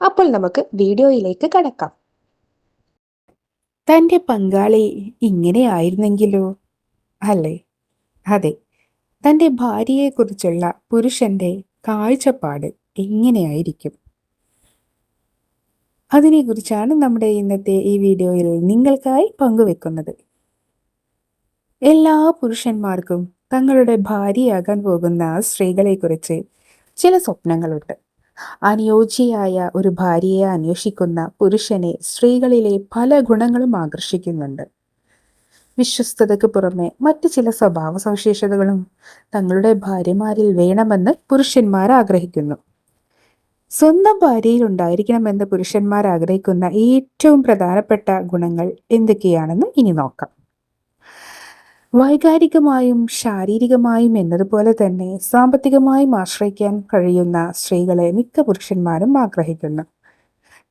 അപ്പോൾ നമുക്ക് വീഡിയോയിലേക്ക് കടക്കാം. തന്റെ പങ്കാളി ഇങ്ങനെയായിരുന്നെങ്കിലോ? അല്ലേ? അതെ. തന്റെ ഭാര്യയെക്കുറിച്ചുള്ള പുരുഷന്റെ കാഴ്ചപ്പാട് എങ്ങനെയായിരിക്കും അതിനെക്കുറിച്ചാണ് നമ്മുടെ ഇന്നത്തെ ഈ വീഡിയോയിൽ നിങ്ങൾക്കായി പങ്കുവെക്കുന്നത്. എല്ലാ പുരുഷന്മാർക്കും തങ്ങളുടെ ഭാര്യയാകാൻ പോകുന്ന സ്ത്രീകളെക്കുറിച്ച് ചില സ്വപ്നങ്ങളുണ്ട്. അനുയോജ്യയായ ഒരു ഭാര്യയെ അന്വേഷിക്കുന്ന പുരുഷനെ സ്ത്രീകളിലെ പല ഗുണങ്ങളും ആകർഷിക്കുന്നുണ്ട്. വിശ്വസ്തതയ്ക്ക് പുറമെ മറ്റ് ചില സ്വഭാവ സവിശേഷതകളും തങ്ങളുടെ ഭാര്യമാരിൽ വേണമെന്ന് പുരുഷന്മാർ ആഗ്രഹിക്കുന്നു. സ്വന്തം ഭാര്യയിൽ ഉണ്ടായിരിക്കണമെന്ന് പുരുഷന്മാർ ആഗ്രഹിക്കുന്ന ഏറ്റവും പ്രധാനപ്പെട്ട ഗുണങ്ങൾ എന്തൊക്കെയാണെന്ന് ഇനി നോക്കാം. വൈകാരികമായും ശാരീരികമായും എന്നതുപോലെ തന്നെ സാമ്പത്തികമായും ആശ്രയിക്കാൻ കഴിയുന്ന സ്ത്രീകളെ മിക്ക പുരുഷന്മാരും ആഗ്രഹിക്കുന്നു.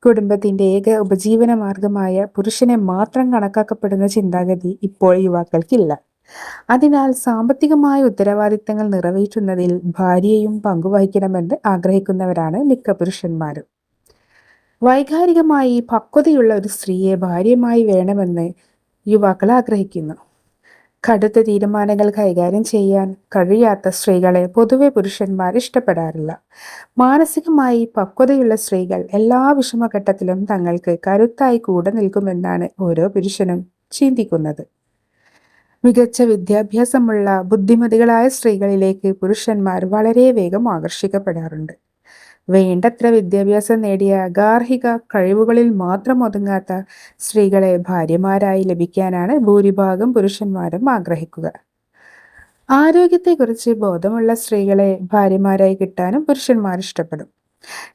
കുടുംബത്തിന്റെ ഏക ഉപജീവന മാർഗമായ പുരുഷനെ മാത്രം കണക്കാക്കപ്പെടുന്ന ചിന്താഗതി ഇപ്പോൾ യുവാക്കൾക്കില്ല. അതിനാൽ സാമ്പത്തികമായ ഉത്തരവാദിത്തങ്ങൾ നിറവേറ്റുന്നതിൽ ഭാര്യയും പങ്കുവഹിക്കണമെന്ന് ആഗ്രഹിക്കുന്നവരാണ് മിക്ക പുരുഷന്മാരും. വൈകാരികമായി പക്വതയുള്ള ഒരു സ്ത്രീയെ ഭാര്യമായി വേണമെന്ന് യുവാക്കൾ ആഗ്രഹിക്കുന്നു. കടുത്ത തീരുമാനങ്ങൾ കൈകാര്യം ചെയ്യാൻ കഴിയാത്ത സ്ത്രീകളെ പൊതുവെ പുരുഷന്മാർ ഇഷ്ടപ്പെടാറില്ല. മാനസികമായി പക്വതയുള്ള സ്ത്രീകൾ എല്ലാ വിഷമഘട്ടത്തിലും തങ്ങൾക്ക് കരുത്തായി കൂടെ നിൽക്കുമെന്നാണ് ഓരോ പുരുഷനും ചിന്തിക്കുന്നത്. മികച്ച വിദ്യാഭ്യാസമുള്ള ബുദ്ധിമതികളായ സ്ത്രീകളിലേക്ക് പുരുഷന്മാർ വളരെ വേഗം ആകർഷിക്കപ്പെടാറുണ്ട്. വേണ്ടത്ര വിദ്യാഭ്യാസം നേടിയ ഗാർഹിക കഴിവുകളിൽ മാത്രം ഒതുങ്ങാത്ത സ്ത്രീകളെ ഭാര്യമാരായി ലഭിക്കാനാണ് ഭൂരിഭാഗം പുരുഷന്മാരും ആഗ്രഹിക്കുക. ആരോഗ്യത്തെക്കുറിച്ച് ബോധമുള്ള സ്ത്രീകളെ ഭാര്യമാരായി കിട്ടാനും പുരുഷന്മാർ ഇഷ്ടപ്പെടും.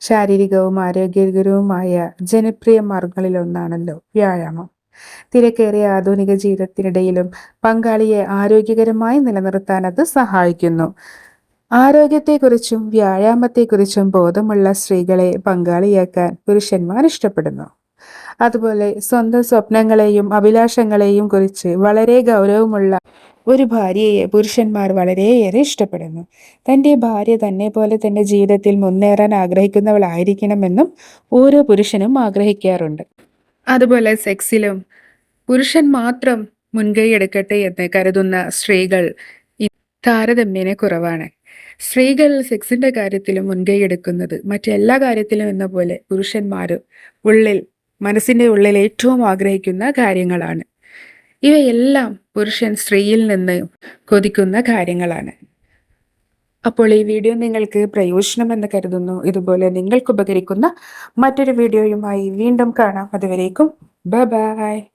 ശാരീരികവും ആരോഗ്യകരവുമായ ജനപ്രിയ മാർഗങ്ങളിലൊന്നാണല്ലോ വ്യായാമം. തിരക്കേറിയ ആധുനിക ജീവിതത്തിനിടയിലും പങ്കാളിയെ ആരോഗ്യകരമായി നിലനിർത്താൻ അത് സഹായിക്കുന്നു. ആരോഗ്യത്തെക്കുറിച്ചും വ്യായാമത്തെക്കുറിച്ചും ബോധമുള്ള സ്ത്രീകളെ പങ്കാളിയാക്കാൻ പുരുഷന്മാർ ഇഷ്ടപ്പെടുന്നു. അതുപോലെ സ്വന്തം സ്വപ്നങ്ങളെയും അഭിലാഷങ്ങളെയും കുറിച്ച് വളരെ ഗൗരവമുള്ള ഒരു ഭാര്യയെ പുരുഷന്മാർ വളരെയേറെ ഇഷ്ടപ്പെടുന്നു. തന്റെ ഭാര്യ തന്നെ പോലെ തന്നെ ജീവിതത്തിൽ മുന്നേറാൻ ആഗ്രഹിക്കുന്നവളായിരിക്കണമെന്നും ഓരോ പുരുഷനും ആഗ്രഹിക്കാറുണ്ട്. അതുപോലെ സെക്സിലും പുരുഷൻ മാത്രം മുൻകൈ എടുക്കട്ടെ എന്ന് കരുതുന്ന സ്ത്രീകൾ താരതമ്യേന കുറവാണ്. സ്ത്രീകൾ സെക്സിന്റെ കാര്യത്തിലും മുൻകൈ എടുക്കുന്നത് മറ്റെല്ലാ കാര്യത്തിലും എന്ന പോലെ പുരുഷന്മാരും ഉള്ളിൽ മനസ്സിന്റെ ഉള്ളിൽ ഏറ്റവും ആഗ്രഹിക്കുന്ന കാര്യങ്ങളാണ്. ഇവയെല്ലാം പുരുഷൻ സ്ത്രീയിൽ നിന്ന് കൊതിക്കുന്ന കാര്യങ്ങളാണ്. അപ്പോൾ ഈ വീഡിയോ നിങ്ങൾക്ക് പ്രയോജനമെന്ന് കരുതുന്നു. ഇതുപോലെ നിങ്ങൾക്ക് ഉപകരിക്കുന്ന മറ്റൊരു വീഡിയോയുമായി വീണ്ടും കാണാം. അതുവരേക്കും ബൈ.